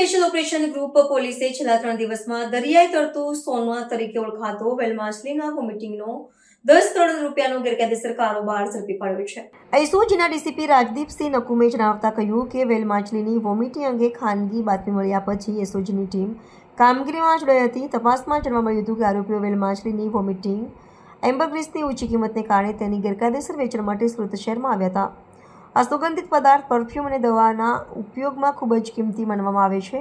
Special operation group પોલીસે છેલ્લા ત્રણ દિવસમાં દરિયાઈ તરતું સોના તરીકે ઓળખાતો વેલમાછલીના વોમિટિંગનો દસ કરોડ રૂપિયાનો ગેરકાયદેસર કારોબાર ઝડપી પાડ્યો છે. એસઓજીના ડીસીપી રાજદીપસિંહ નકુમે જણાવતા કહ્યું કે વેલમાછલીની વોમિટિંગ અંગે ખાનગી બાતમી મળ્યા પછી એસઓજીની ટીમ કામગીરીમાં જોડાઈ હતી. તપાસમાં જાણવા મળ્યું હતું કે આરોપીઓ વેલમાછલીની વોમિટિંગ એમ્બરગ્રીસની ઊંચી કિંમતને કારણે તેની ગેરકાયદેસર વેચાણ માટે સુરત શહેરમાં આવ્યા હતા. આ સુગંધિત પદાર્થ પરફ્યુમ અને દવાના ઉપયોગમાં ખૂબ જ કિંમતી માનવામાં આવે છે.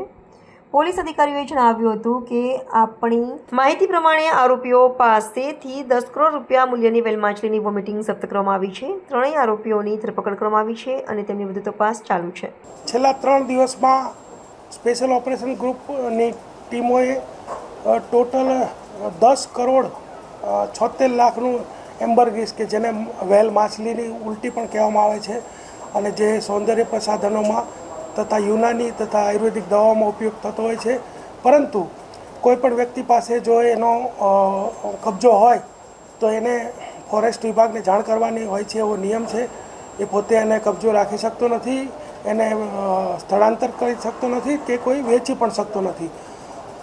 પોલીસ અધિકારીઓએ જણાવ્યું હતું કે આપણી માહિતી પ્રમાણે આરોપીઓ પાસેથી દસ કરોડ રૂપિયા મૂલ્યની વેલ માછલીની વોમિટિંગ જપ્ત કરવામાં આવી છે. ત્રણેય આરોપીઓની ધરપકડ કરવામાં આવી છે અને તેમની વધુ તપાસ ચાલુ છે. છેલ્લા ત્રણ દિવસમાં સ્પેશિયલ ઓપરેશન ગ્રુપની ટીમોએ ટોટલ દસ કરોડ છોતેર લાખનું એમ્બરગીસ કે જેને વેલ માછલીની ઉલટી પણ કહેવામાં આવે છે અને જે સૌંદર્ય પ્રસાધનોમાં તથા યુનાની તથા આયુર્વેદિક દવાઓમાં ઉપયોગ થતો હોય છે. પરંતુ કોઈપણ વ્યક્તિ પાસે જો એનો કબજો હોય, તો એને ફોરેસ્ટ વિભાગને જાણ કરવાની હોય છે એવો નિયમ છે. એ પોતે એને કબજો રાખી શકતો નથી, એને સ્થળાંતર કરી શકતો નથી કે કોઈ વેચી પણ શકતો નથી.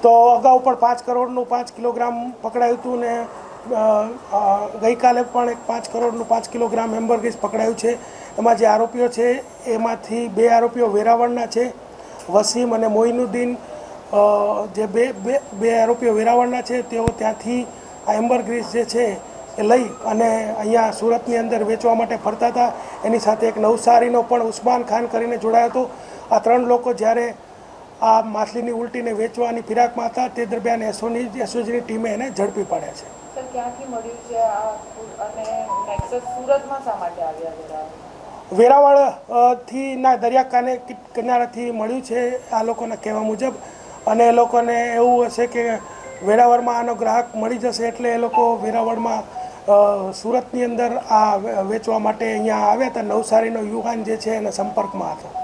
તો અગાઉ પણ પાંચ કરોડનું પાંચ કિલોગ્રામ પકડાયું હતું ને ગઈકાલે પણ એક પાંચ કરોડનું પાંચ કિલોગ્રામ હેમ્બરગીસ પકડાયું છે. એમાં જે આરોપીઓ છે, એમાંથી બે આરોપીઓ વેરાવળના છે. વસીમ અને મોઇનુદ્દીન જે બે બે બે આરોપીઓ વેરાવળના છે, તેઓ ત્યાંથી આ એમ્બરગ્રીસ જે છે, એ લઈ અને અહીંયા સુરતની અંદર વેચવા માટે ફરતા હતા. એની સાથે એક નવસારીનો પણ ઉસ્માન ખાન કરીને જોડાયો હતો. આ ત્રણ લોકો જ્યારે આ માછલીની ઉલટીને વેચવાની ફિરાકમાં હતા. તે દરમિયાન એસઓની એસઓજીની ટીમે એને ઝડપી પાડ્યા છે. સર ક્યાંથી મળ્યું છે આ ફૂડ અને નેક્સસ સુરતમાં શા માટે આવ્યા વેરાવળ? વેરાવળથી ના દરિયાકાને કિનારાથી મળ્યું છે આ લોકોના કહેવા મુજબ. અને એ લોકોને એવું હશે કે વેરાવળમાં આનો ગ્રાહક મળી જશે એટલે એ લોકો વેરાવળમાં સુરતની અંદર આ વેચવા માટે અહીંયા આવ્યા હતા. નવસારીનો યુવાન જે છે એના સંપર્કમાં હતો.